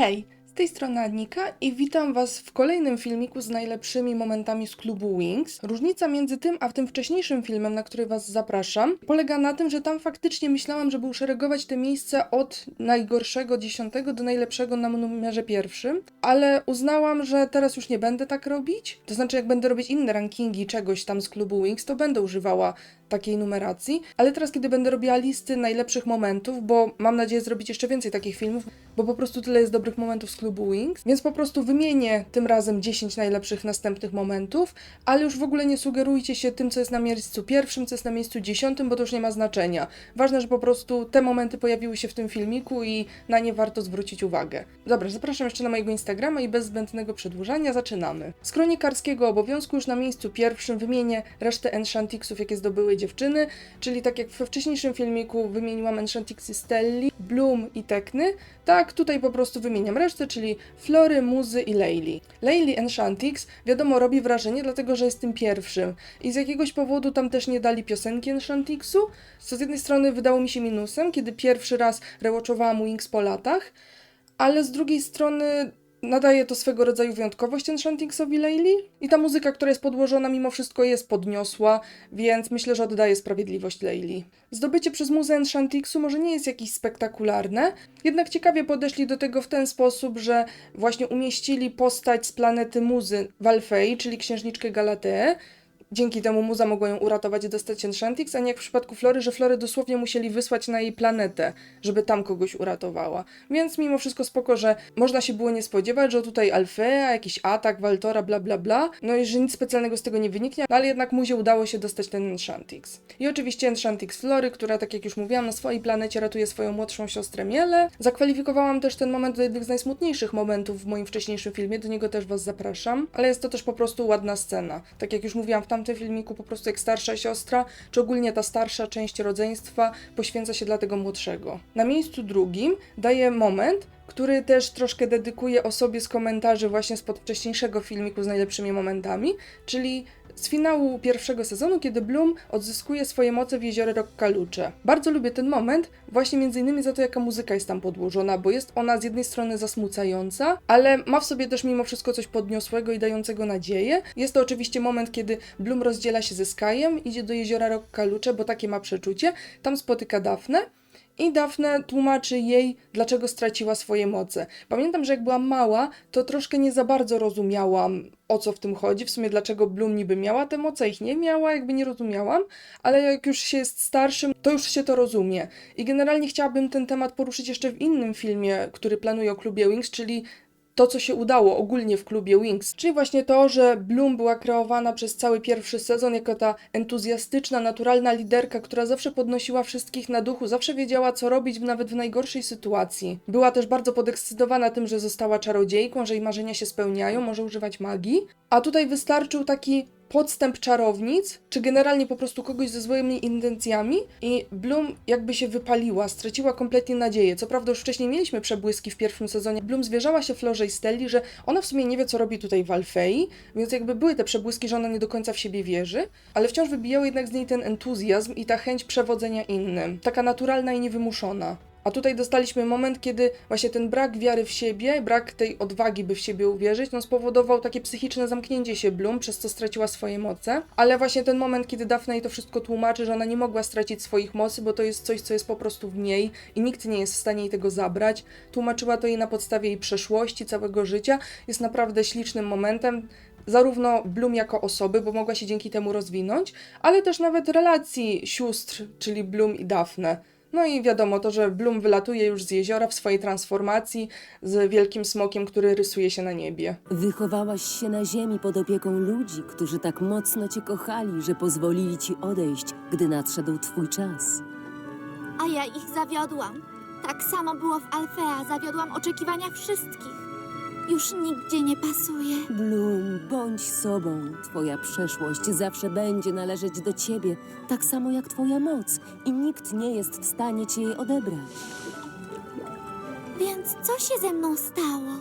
Hej, z tej strony Anika i witam Was w kolejnym filmiku z najlepszymi momentami z klubu Wings. Różnica między tym a tym wcześniejszym filmem, na który Was zapraszam, polega na tym, że tam faktycznie myślałam, żeby uszeregować te miejsca od najgorszego dziesiątego do najlepszego na numerze pierwszym, ale uznałam, że teraz już nie będę tak robić. To znaczy, jak będę robić inne rankingi czegoś tam z klubu Wings, to będę używała takiej numeracji, ale teraz, kiedy będę robiła listy najlepszych momentów, bo mam nadzieję zrobić jeszcze więcej takich filmów, bo po prostu tyle jest dobrych momentów z klubu Wings, więc po prostu wymienię tym razem 10 najlepszych następnych momentów, ale już w ogóle nie sugerujcie się tym, co jest na miejscu pierwszym, co jest na miejscu dziesiątym, bo to już nie ma znaczenia. Ważne, że po prostu te momenty pojawiły się w tym filmiku i na nie warto zwrócić uwagę. Dobra, zapraszam jeszcze na mojego Instagrama i bez zbędnego przedłużania zaczynamy. Z kronikarskiego obowiązku już na miejscu pierwszym wymienię resztę Enchanticsów, jakie zdobyły dziewczyny, czyli tak jak we wcześniejszym filmiku wymieniłam Enchantixy Stelli, Bloom i Tekny, tak tutaj po prostu wymieniam resztę, czyli Flory, Muzy i Layli. Layli Enchantix wiadomo robi wrażenie, dlatego że jest tym pierwszym i z jakiegoś powodu tam też nie dali piosenki Enchantixu, co z jednej strony wydało mi się minusem, kiedy pierwszy raz rewatchowałam Wings po latach, ale z drugiej strony nadaje to swego rodzaju wyjątkowość Enchantingsowi Layli i ta muzyka, która jest podłożona mimo wszystko jest podniosła, więc myślę, że oddaje sprawiedliwość Layli. Zdobycie przez muzę Enchantingsu może nie jest jakieś spektakularne, jednak ciekawie podeszli do tego w ten sposób, że właśnie umieścili postać z planety muzy w Alfei, czyli księżniczkę Galateę, Dzięki temu muza mogła ją uratować i dostać Enchantix, a nie jak w przypadku Flory, że Flory dosłownie musieli wysłać na jej planetę, żeby tam kogoś uratowała. Więc mimo wszystko spoko, że można się było nie spodziewać, że tutaj Alfea, jakiś atak, Waltora, bla bla bla, no i że nic specjalnego z tego nie wyniknie, no ale jednak muzie udało się dostać ten Enchantix. I oczywiście Enchantix Flory, która tak jak już mówiłam, na swojej planecie ratuje swoją młodszą siostrę Miele. Zakwalifikowałam też ten moment do jednych z najsmutniejszych momentów w moim wcześniejszym filmie, do niego też was zapraszam, ale jest to też po prostu ładna scena. Tak jak już mówiłam w tamtym filmiku, po prostu jak starsza siostra, czy ogólnie ta starsza część rodzeństwa poświęca się dla tego młodszego. Na miejscu drugim daje moment, który też troszkę dedykuje osobie z komentarzy właśnie spod wcześniejszego filmiku z najlepszymi momentami, czyli z finału pierwszego sezonu, kiedy Bloom odzyskuje swoje moce w jeziorze Rokkalucze. Bardzo lubię ten moment, właśnie między innymi za to, jaka muzyka jest tam podłożona, bo jest ona z jednej strony zasmucająca, ale ma w sobie też mimo wszystko coś podniosłego i dającego nadzieję. Jest to oczywiście moment, kiedy Bloom rozdziela się ze Skyem, idzie do jeziora Rokkalucze, bo takie ma przeczucie, tam spotyka Dafne, i Daphne tłumaczy jej, dlaczego straciła swoje moce. Pamiętam, że jak byłam mała, to troszkę nie za bardzo rozumiałam, o co w tym chodzi. W sumie, dlaczego Bloom niby miała te moce, ich nie miała, jakby nie rozumiałam, ale jak już się jest starszym, to już się to rozumie. I generalnie chciałabym ten temat poruszyć jeszcze w innym filmie, który planuję o klubie Wings, czyli to, co się udało ogólnie w klubie Wings, czyli właśnie to, że Bloom była kreowana przez cały pierwszy sezon jako ta entuzjastyczna, naturalna liderka, która zawsze podnosiła wszystkich na duchu, zawsze wiedziała, co robić nawet w najgorszej sytuacji. Była też bardzo podekscytowana tym, że została czarodziejką, że jej marzenia się spełniają, może używać magii, a tutaj wystarczył taki podstęp czarownic, czy generalnie po prostu kogoś ze złymi intencjami i Bloom jakby się wypaliła, straciła kompletnie nadzieję. Co prawda już wcześniej mieliśmy przebłyski w pierwszym sezonie. Bloom zwierzała się Florze i Stelli, że ona w sumie nie wie, co robi tutaj w Alfei, więc jakby były te przebłyski, że ona nie do końca w siebie wierzy, ale wciąż wybijały jednak z niej ten entuzjazm i ta chęć przewodzenia innym. Taka naturalna i niewymuszona. A tutaj dostaliśmy moment, kiedy właśnie ten brak wiary w siebie, brak tej odwagi, by w siebie uwierzyć, no spowodował takie psychiczne zamknięcie się Bloom, przez co straciła swoje moce. Ale właśnie ten moment, kiedy Daphne jej to wszystko tłumaczy, że ona nie mogła stracić swoich mocy, bo to jest coś, co jest po prostu w niej i nikt nie jest w stanie jej tego zabrać. Tłumaczyła to jej na podstawie jej przeszłości, całego życia. Jest naprawdę ślicznym momentem zarówno Bloom jako osoby, bo mogła się dzięki temu rozwinąć, ale też nawet relacji sióstr, czyli Bloom i Daphne. No i wiadomo to, że Bloom wylatuje już z jeziora w swojej transformacji z wielkim smokiem, który rysuje się na niebie. Wychowałaś się na ziemi pod opieką ludzi, którzy tak mocno cię kochali, że pozwolili ci odejść, gdy nadszedł twój czas. A ja ich zawiodłam. Tak samo było w Alfea. Zawiodłam oczekiwania wszystkich. Już nigdzie nie pasuje. Bloom, bądź sobą. Twoja przeszłość zawsze będzie należeć do ciebie, tak samo jak twoja moc, i nikt nie jest w stanie ci jej odebrać. Więc co się ze mną stało?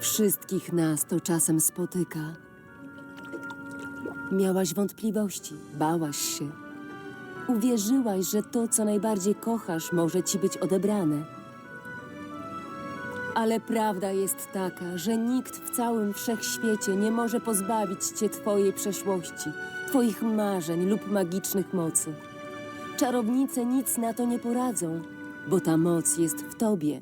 Wszystkich nas to czasem spotyka. Miałaś wątpliwości, bałaś się. Uwierzyłaś, że to, co najbardziej kochasz, może ci być odebrane. Ale prawda jest taka, że nikt w całym wszechświecie nie może pozbawić cię twojej przeszłości, twoich marzeń lub magicznych mocy. Czarownice nic na to nie poradzą, bo ta moc jest w tobie.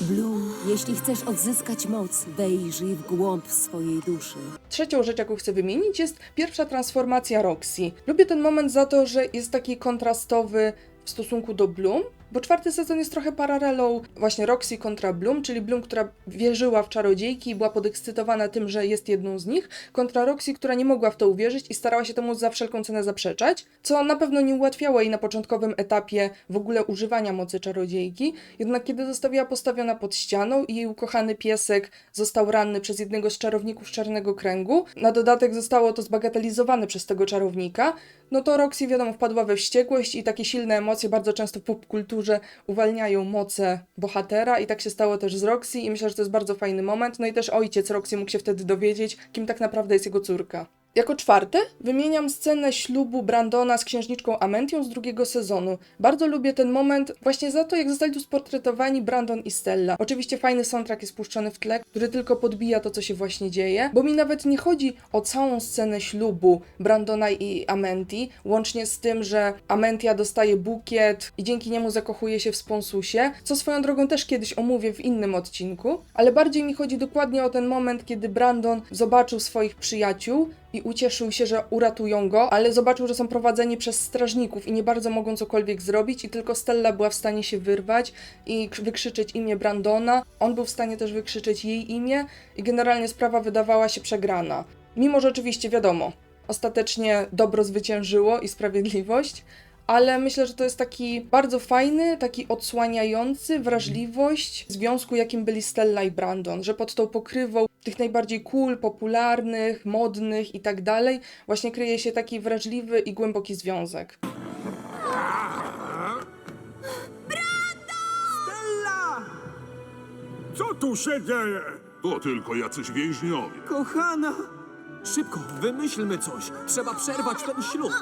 Bloom, jeśli chcesz odzyskać moc, wejrzyj w głąb swojej duszy. Trzecią rzecz, jaką chcę wymienić, jest pierwsza transformacja Roxy. Lubię ten moment za to, że jest taki kontrastowy w stosunku do Bloom, bo czwarty sezon jest trochę paralelą właśnie Roxy kontra Bloom, czyli Bloom, która wierzyła w czarodziejki i była podekscytowana tym, że jest jedną z nich, kontra Roxy, która nie mogła w to uwierzyć i starała się temu za wszelką cenę zaprzeczać, co na pewno nie ułatwiało jej na początkowym etapie w ogóle używania mocy czarodziejki, jednak kiedy została postawiona pod ścianą i jej ukochany piesek został ranny przez jednego z czarowników Czarnego Kręgu, na dodatek zostało to zbagatelizowane przez tego czarownika, no to Roxy wiadomo wpadła we wściekłość i takie silne emocje bardzo często w popkulturze uwalniają moce bohatera i tak się stało też z Roxy i myślę, że to jest bardzo fajny moment, no i też ojciec Roxy mógł się wtedy dowiedzieć, kim tak naprawdę jest jego córka. Jako czwarte wymieniam scenę ślubu Brandona z księżniczką Amentią z drugiego sezonu. Bardzo lubię ten moment właśnie za to, jak zostali tu sportretowani Brandon i Stella. Oczywiście fajny soundtrack jest puszczony w tle, który tylko podbija to, co się właśnie dzieje, bo mi nawet nie chodzi o całą scenę ślubu Brandona i Amenti, łącznie z tym, że Amentia dostaje bukiet i dzięki niemu zakochuje się w Sponsusie, co swoją drogą też kiedyś omówię w innym odcinku, ale bardziej mi chodzi dokładnie o ten moment, kiedy Brandon zobaczył swoich przyjaciół i ucieszył się, że uratują go, ale zobaczył, że są prowadzeni przez strażników i nie bardzo mogą cokolwiek zrobić i tylko Stella była w stanie się wyrwać i krz- wykrzyczeć imię Brandona. On był w stanie też wykrzyczeć jej imię i generalnie sprawa wydawała się przegrana. Mimo, że oczywiście wiadomo, ostatecznie dobro zwyciężyło i sprawiedliwość, ale myślę, że to jest taki bardzo fajny, taki odsłaniający wrażliwość związku, jakim byli Stella i Brandon, że pod tą pokrywą tych najbardziej cool, popularnych, modnych i tak dalej, właśnie kryje się taki wrażliwy i głęboki związek. Stella! Co tu się dzieje? To tylko jacyś więźniowie. Kochana! Szybko, wymyślmy coś. Trzeba przerwać ten ślub.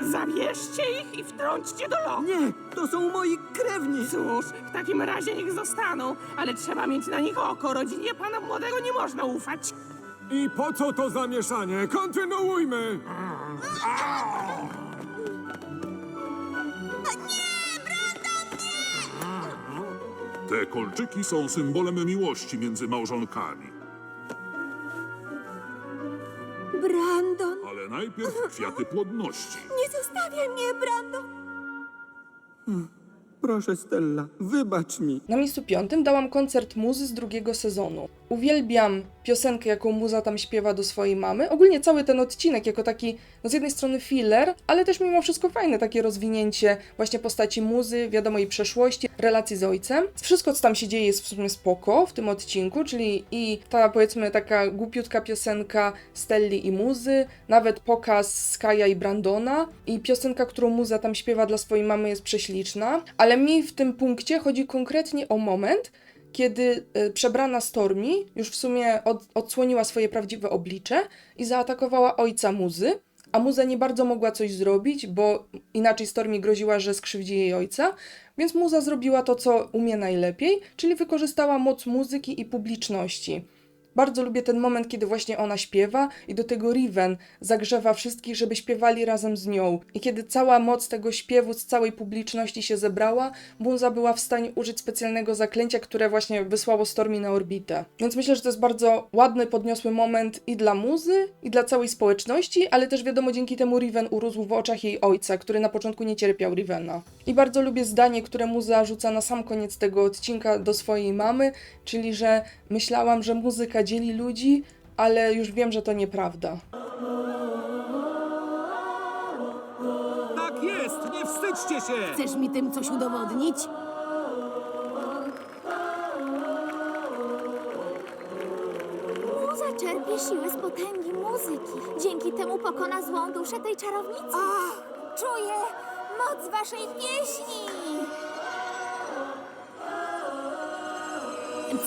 Zabierzcie ich i wtrąćcie do lochu. Nie, to są moi krewni. Cóż, w takim razie niech zostaną, ale trzeba mieć na nich oko. Rodzinie pana młodego nie można ufać. I po co to zamieszanie? Kontynuujmy! Te kolczyki są symbolem miłości między małżonkami. Najpierw kwiaty płodności. nie zostawiaj mnie, Brandon. Proszę, Stella, wybacz mi. Na miejscu piątym dałam koncert muzy z drugiego sezonu. Uwielbiam piosenkę, jaką muza tam śpiewa do swojej mamy. Ogólnie cały ten odcinek jako taki, no z jednej strony filler, ale też mimo wszystko fajne takie rozwinięcie właśnie postaci muzy, wiadomo jej przeszłości, relacji z ojcem. Wszystko, co tam się dzieje jest w sumie spoko w tym odcinku, czyli i ta powiedzmy taka głupiutka piosenka Stelli i muzy, nawet pokaz Skaja i Brandona i piosenka, którą muza tam śpiewa dla swojej mamy jest prześliczna, ale mi w tym punkcie chodzi konkretnie o moment, kiedy y, przebrana Stormy już w sumie od, odsłoniła swoje prawdziwe oblicze i zaatakowała ojca muzy, a muza nie bardzo mogła coś zrobić, bo inaczej Stormy groziła, że skrzywdzi jej ojca, więc muza zrobiła to, co umie najlepiej, czyli wykorzystała moc muzyki i publiczności. Bardzo lubię ten moment, kiedy właśnie ona śpiewa i do tego Riven zagrzewa wszystkich, żeby śpiewali razem z nią. I kiedy cała moc tego śpiewu z całej publiczności się zebrała, Bunza była w stanie użyć specjalnego zaklęcia, które właśnie wysłało Stormy na orbitę. Więc myślę, że to jest bardzo ładny, podniosły moment i dla muzy, i dla całej społeczności, ale też wiadomo, dzięki temu Riven urósł w oczach jej ojca, który na początku nie cierpiał Rivena. I bardzo lubię zdanie, które muza rzuca na sam koniec tego odcinka do swojej mamy, czyli że myślałam, że muzyka dzieli ludzi, ale już wiem, że to nieprawda. Tak jest, nie wstydźcie się! Chcesz mi tym coś udowodnić? Muza czerpie siłę z potęgi muzyki. Dzięki temu pokona złą duszę tej czarownicy. czuję moc waszej pieśni.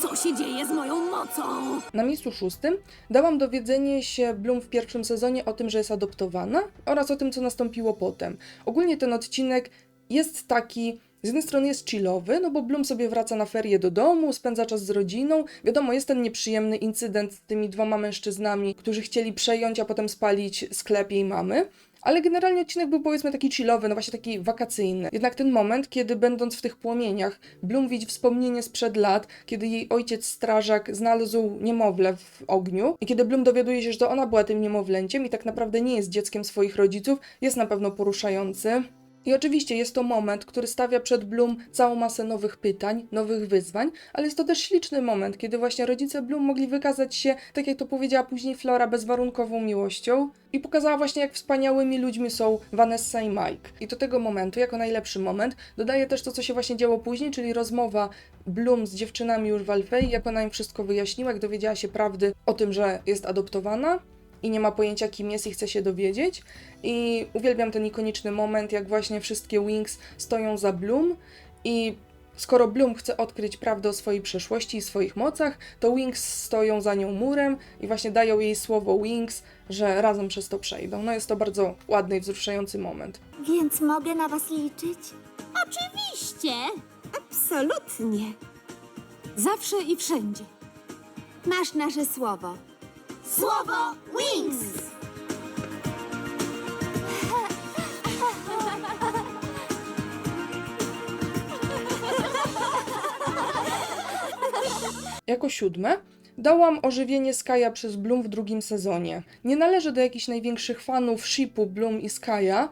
Co się dzieje z moją mocą? Na miejscu szóstym dałam dowiedzenie się Bloom w pierwszym sezonie o tym, że jest adoptowana oraz o tym, co nastąpiło potem. Ogólnie ten odcinek jest taki Z jednej strony jest chillowy, no bo Bloom sobie wraca na ferie do domu, spędza czas z rodziną. Wiadomo, jest ten nieprzyjemny incydent z tymi dwoma mężczyznami, którzy chcieli przejąć, a potem spalić sklep jej mamy. Ale generalnie odcinek był powiedzmy taki chillowy, no właśnie taki wakacyjny. Jednak ten moment, kiedy będąc w tych płomieniach, Bloom widzi wspomnienie sprzed lat, kiedy jej ojciec strażak znalazł niemowlę w ogniu i kiedy Bloom dowiaduje się, że to ona była tym niemowlęciem i tak naprawdę nie jest dzieckiem swoich rodziców, jest na pewno poruszający. I oczywiście jest to moment, który stawia przed Bloom całą masę nowych pytań, nowych wyzwań, ale jest to też śliczny moment, kiedy właśnie rodzice Bloom mogli wykazać się, tak jak to powiedziała później Flora, bezwarunkową miłością i pokazała właśnie, jak wspaniałymi ludźmi są Vanessa i Mike. I do tego momentu, jako najlepszy moment, dodaje też to, co się właśnie działo później, czyli rozmowa Bloom z dziewczynami już w Alfei, jak ona im wszystko wyjaśniła, jak dowiedziała się prawdy o tym, że jest adoptowana i nie ma pojęcia, kim jest i chce się dowiedzieć. I uwielbiam ten ikoniczny moment, jak właśnie wszystkie Wings stoją za Bloom i skoro Bloom chce odkryć prawdę o swojej przeszłości i swoich mocach, to Wings stoją za nią murem i właśnie dają jej słowo Wings, że razem przez to przejdą. No jest to bardzo ładny i wzruszający moment. Więc mogę na was liczyć? Oczywiście! Absolutnie. Zawsze i wszędzie. Masz nasze słowo. Słowo Wings! Jako siódme dałam ożywienie Skya przez Bloom w drugim sezonie. Nie należę do jakichś największych fanów shipu Bloom i Skya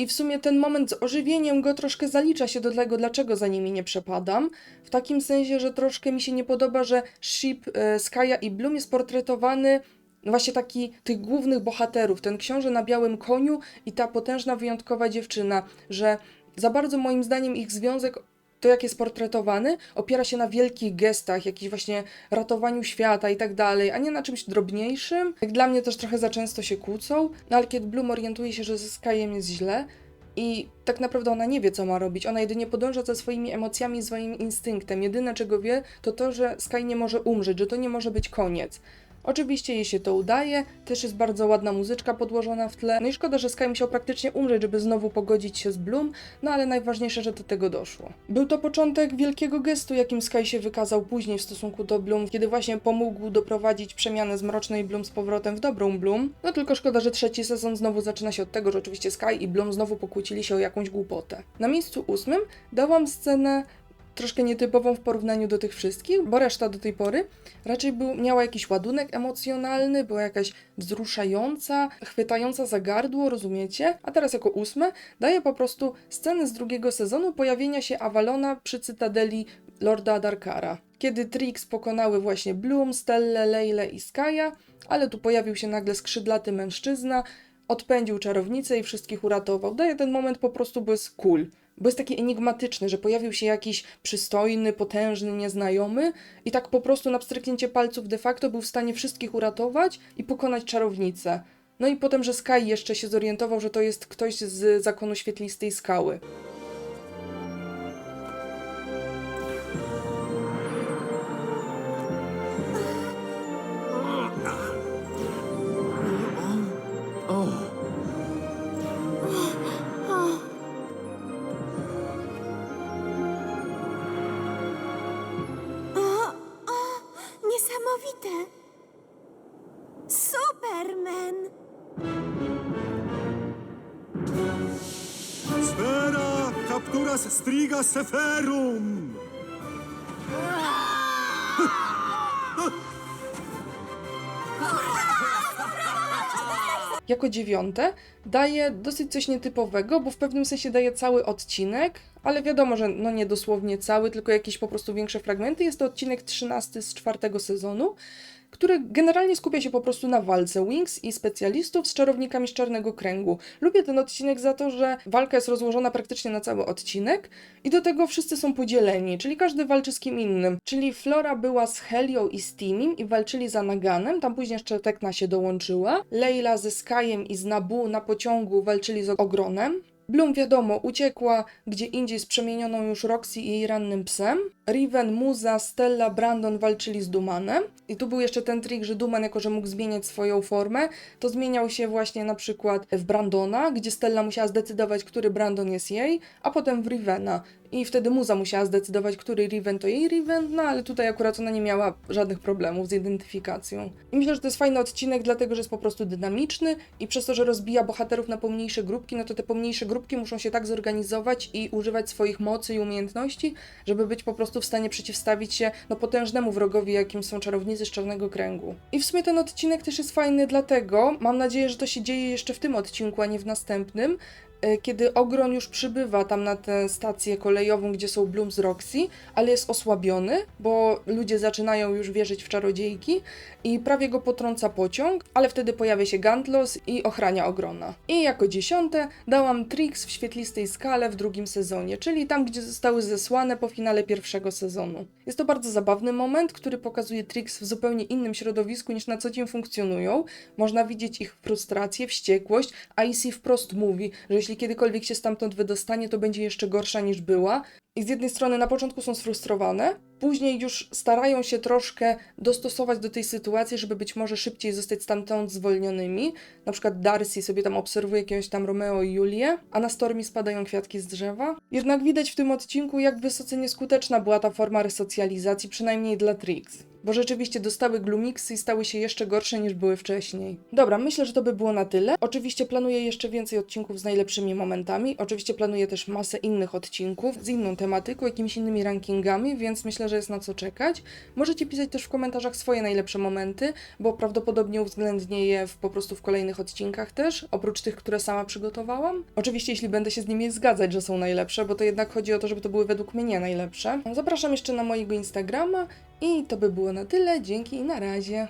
i w sumie ten moment z ożywieniem go troszkę zalicza się do tego, dlaczego za nimi nie przepadam. W takim sensie, że troszkę mi się nie podoba, że ship e, Skya i Bloom jest portretowany właśnie taki tych głównych bohaterów, ten książę na białym koniu i ta potężna, wyjątkowa dziewczyna, że za bardzo moim zdaniem ich związek to jak jest portretowany, opiera się na wielkich gestach, jakichś właśnie ratowaniu świata i tak dalej, a nie na czymś drobniejszym. Jak dla mnie też trochę za często się kłócą, no ale kiedy Bloom orientuje się, że ze Skyem jest źle i tak naprawdę ona nie wie, co ma robić. Ona jedynie podąża za swoimi emocjami swoim instynktem. Jedyne, czego wie, to to, że Sky nie może umrzeć, że to nie może być koniec. Oczywiście jej się to udaje, też jest bardzo ładna muzyczka podłożona w tle. No i szkoda, że Sky musiał praktycznie umrzeć, żeby znowu pogodzić się z Bloom, no ale najważniejsze, że do tego doszło. Był to początek wielkiego gestu, jakim Sky się wykazał później w stosunku do Bloom, kiedy właśnie pomógł doprowadzić przemianę z mrocznej Bloom z powrotem w dobrą Bloom. No tylko szkoda, że trzeci sezon znowu zaczyna się od tego, że oczywiście Sky i Bloom znowu pokłócili się o jakąś głupotę. Na miejscu ósmym dałam scenę troszkę nietypową w porównaniu do tych wszystkich, bo reszta do tej pory raczej był, miała jakiś ładunek emocjonalny, była jakaś wzruszająca, chwytająca za gardło, rozumiecie? A teraz jako ósme daje po prostu scenę z drugiego sezonu pojawienia się Avalona przy cytadeli Lorda Darkara. Kiedy Trix pokonały właśnie Bloom, Stellę, Leyle i Skya, ale tu pojawił się nagle skrzydlaty mężczyzna, odpędził czarownicę i wszystkich uratował. Daje ten moment po prostu, bo jest cool. Bo jest taki enigmatyczny, że pojawił się jakiś przystojny, potężny, nieznajomy i tak po prostu na pstryknięcie palców de facto był w stanie wszystkich uratować i pokonać czarownicę. No i potem, że Sky jeszcze się zorientował, że to jest ktoś z zakonu świetlistej skały. Capturas striga seferum! Jako dziewiąte daje dosyć coś nietypowego, bo w pewnym sensie daje cały odcinek, ale wiadomo, że no nie dosłownie cały, tylko jakieś po prostu większe fragmenty. Jest to odcinek 13 z czwartego sezonu, który generalnie skupia się po prostu na walce Wings i specjalistów z czarownikami z Czarnego Kręgu. Lubię ten odcinek za to, że walka jest rozłożona praktycznie na cały odcinek i do tego wszyscy są podzieleni, czyli każdy walczy z kim innym. Czyli Flora była z Helią i Steamim i walczyli za Naganem, tam później jeszcze Tekna się dołączyła. Leila ze Skyem i z Nabu na pociągu walczyli z Ogronem. Bloom wiadomo, uciekła gdzie indziej z przemienioną już Roxy i jej rannym psem. Riven, Muza, Stella, Brandon walczyli z Dumanem. I tu był jeszcze ten trik, że Duman, jako że mógł zmieniać swoją formę, to zmieniał się właśnie na przykład w Brandona, gdzie Stella musiała zdecydować, który Brandon jest jej, a potem w Rivena. I wtedy muza musiała zdecydować, który Riven to jej Riven, no ale tutaj akurat ona nie miała żadnych problemów z identyfikacją. I myślę, że to jest fajny odcinek, dlatego że jest po prostu dynamiczny i przez to, że rozbija bohaterów na pomniejsze grupki, no to te pomniejsze grupki muszą się tak zorganizować i używać swoich mocy i umiejętności, żeby być po prostu w stanie przeciwstawić się no, potężnemu wrogowi, jakim są czarownicy z Czarnego Kręgu. I w sumie ten odcinek też jest fajny dlatego, mam nadzieję, że to się dzieje jeszcze w tym odcinku, a nie w następnym, kiedy Ogron już przybywa tam na tę stację kolejową, gdzie są Bloom z Roxy, ale jest osłabiony, bo ludzie zaczynają już wierzyć w czarodziejki i prawie go potrąca pociąg, ale wtedy pojawia się Gantlos i ochrania Ogrona. I jako dziesiąte dałam Trix w świetlistej skale w drugim sezonie, czyli tam, gdzie zostały zesłane po finale pierwszego sezonu. Jest to bardzo zabawny moment, który pokazuje Trix w zupełnie innym środowisku niż na co dzień funkcjonują. Można widzieć ich frustrację, wściekłość, a Issy wprost mówi, że jeśli kiedykolwiek się stamtąd wydostanie, to będzie jeszcze gorsza niż była. I z jednej strony na początku są sfrustrowane, później już starają się troszkę dostosować do tej sytuacji, żeby być może szybciej zostać stamtąd zwolnionymi. Na przykład Darcy sobie tam obserwuje jakiegoś tam Romeo i Julię, a na Stormi spadają kwiatki z drzewa. Jednak widać w tym odcinku, jak wysoce nieskuteczna była ta forma resocjalizacji, przynajmniej dla Trix. Bo rzeczywiście dostały Glumixy i stały się jeszcze gorsze niż były wcześniej. Dobra, myślę, że to by było na tyle. Oczywiście planuję jeszcze więcej odcinków z najlepszymi momentami. Oczywiście planuję też masę innych odcinków z inną tematyką, jakimiś innymi rankingami, więc myślę, że jest na co czekać. Możecie pisać też w komentarzach swoje najlepsze momenty, bo prawdopodobnie uwzględnię je w, po prostu w kolejnych odcinkach też, oprócz tych, które sama przygotowałam. Oczywiście, jeśli będę się z nimi zgadzać, że są najlepsze, bo to jednak chodzi o to, żeby to były według mnie najlepsze. Zapraszam jeszcze na mojego Instagrama i to by było na tyle. Dzięki i na razie.